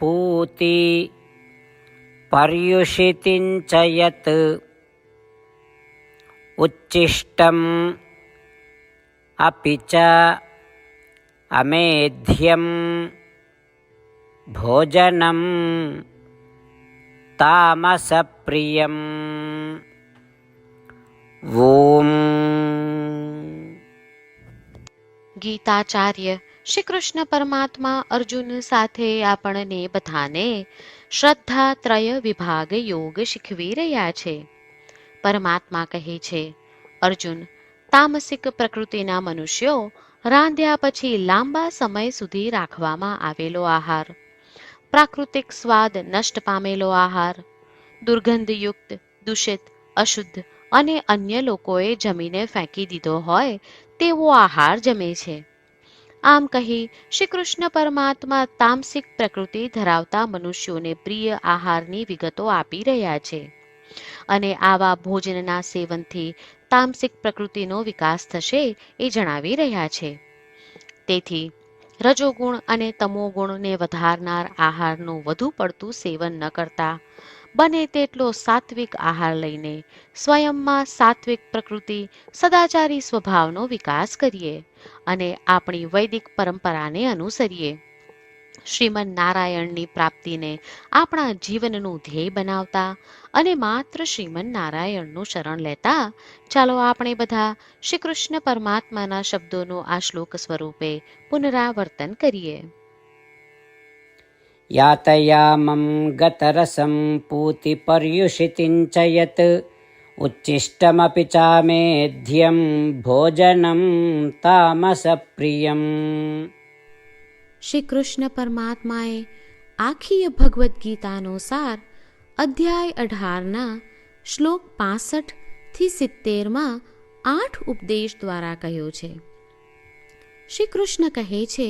पूति पर्युषितिञ्च यत् उच्छिष्टम् अपि च अमेध्यं भोजनं तामसप्रियम् ॐ गीताचार्य શ્રી કૃષ્ણ પરમાત્મા અર્જુન સાથે આપણને બધાને શ્રદ્ધા ત્રય વિભાગ યોગ શીખવી રહ્યા છે. પરમાત્મા કહે છે, અર્જુન, તામસિક પ્રકૃતિના મનુષ્યો રાંધ્યા પછી લાંબા સમય સુધી રાખવામાં આવેલો આહાર, પ્રાકૃતિક સ્વાદ નષ્ટ પામેલો આહાર, દુર્ગંધયુક્ત, દૂષિત, અશુદ્ધ અને અન્ય લોકોએ જમીને ફેંકી દીધો હોય તેવો આહાર જમે છે. આમ કહી શ્રી કૃષ્ણ પરમાત્મા તામસિક પ્રકૃતિ ધરાવતા મનુષ્યોને પ્રિય આહારની વિગતો આપી રહ્યા છે. અને આવા ભોજનના સેવનથી તામસિક પ્રકૃતિનો વિકાસ થશે એ જણાવી રહ્યા છે. તેથી રજોગુણ અને તમોગુણને વધારનાર આહારનું વધુ પડતું સેવન ન કરતા બને તેટલો સાત્વિક આહાર લઈને સ્વયંમાં સાત્વિક પ્રકૃતિ સદાચારી સ્વભાવનો વિકાસ કરીએ અને આપણી વૈદિક પરંપરાને અનુસરીએ. શ્રીમન નારાયણની પ્રાપ્તિને આપણા જીવનનું ધ્યેય બનાવતા અને માત્ર શ્રીમન નારાયણનું શરણ લેતા, ચાલો આપણે બધા શ્રી કૃષ્ણ પરમાત્માના શબ્દોનું આ શ્લોક સ્વરૂપે પુનરાવર્તન કરીએ. यातयामं गतरसं पूतिपर्युषितिं च यत् उच्छिष्टमपि चामेध्यं भोजनं तामसप्रियम् શ્રી કૃષ્ણ પરમાત્માએ આખી ભગવદ્ ગીતાનો સાર અધ્યાય અઢારના શ્લોક પાસઠ થી સિત્તેરમાં આઠ ઉપદેશ દ્વારા કહ્યો છે શ્રી કૃષ્ણ કહે છે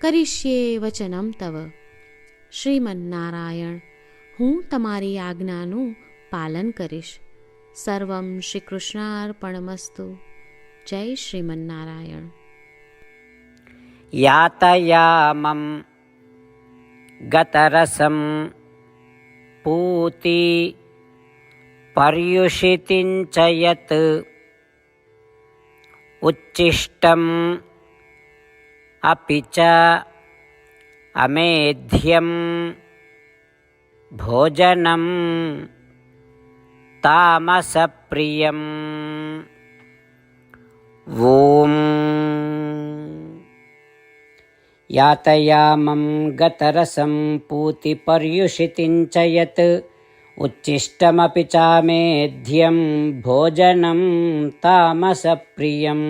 કરીશ્યે વચનમ તવ શ્રીમન્નારાયણ હું તમારી આજ્ઞાનું પાલન કરીશ સર્વમ શ્રી કૃષ્ણાર્પણમસ્તુ જય શ્રીમન્નારાયણ यातयामं गतरसं पूति पर्युषितिं च यत् उच्छिष्टम् अपि च अमेध्यं भोजनं तामसप्रियम् ॐ यातयामं गतरसं पूतिपर्युषितिं च यत् उच्छिष्टमपि चामेध्यं भोजनं तामसप्रियम्